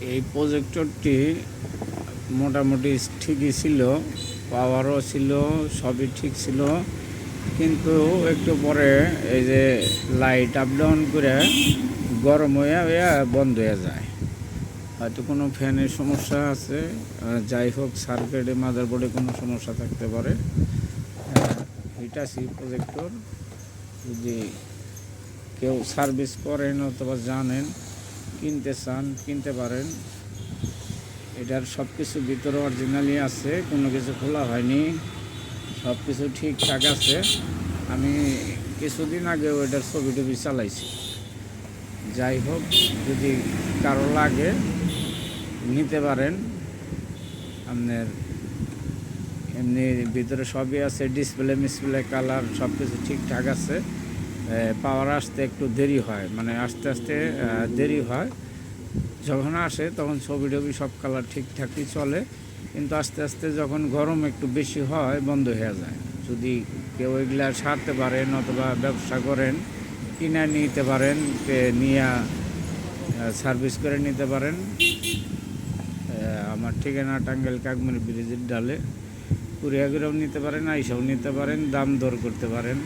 এই প্রজেক্টরটি মোটামুটি ঠিকই ছিল পাওয়ারও ছিল, সবই ঠিক ছিল। কিন্তু একটু পরে এই যে লাইট আপ ডাউন করে গরম হয়ে বন্ধ হয়ে যায়। হয়তো কোনো ফ্যানের সমস্যা আছে যাই হোক সার্কিটে মাদারবোর্ডে কোনো সমস্যা থাকতে পারে। হিটাসি প্রজেক্টর যদি কেউ সার্ভিস করেন অথবা জানেন কিনতে চান, কিনতে পারেন। এটার সব কিছু ভিতরে অরিজিনালি আছে, কোনো কিছু খোলা হয়নি। সব কিছু ঠিকঠাক আছে। আমি কিছুদিন আগে ওইটার ছবি টবি চালাইছি। যাই হোক, যদি কারও লাগে, নিতে পারেন। আপনার এমনি ভিতরে সবই আছে ডিসপ্লে মিসপ্লে কালার সব কিছু ঠিকঠাক আছে। পাওয়ার আসতে একটু দেরি হয়। মানে আস্তে আস্তে দেরি হয়। যখন আসে তখন ছবি টবি সব কালার ঠিকঠাকই চলে। কিন্তু আস্তে আস্তে যখন গরম একটু বেশি হয়, বন্ধ হয়ে যায়। যদি কেউ এগুলা সারতে পারেন অথবা ব্যবসা করেন, কিনে নিতে পারেন নিয়ে সার্ভিস করে নিতে পারেন। আমার ঠিকানা টাঙ্গাইল কাকমারি ব্রিজের ডালে। করেও নিতে পারেন, আইসাও নিতে পারেন, দাম দর করতে পারেন।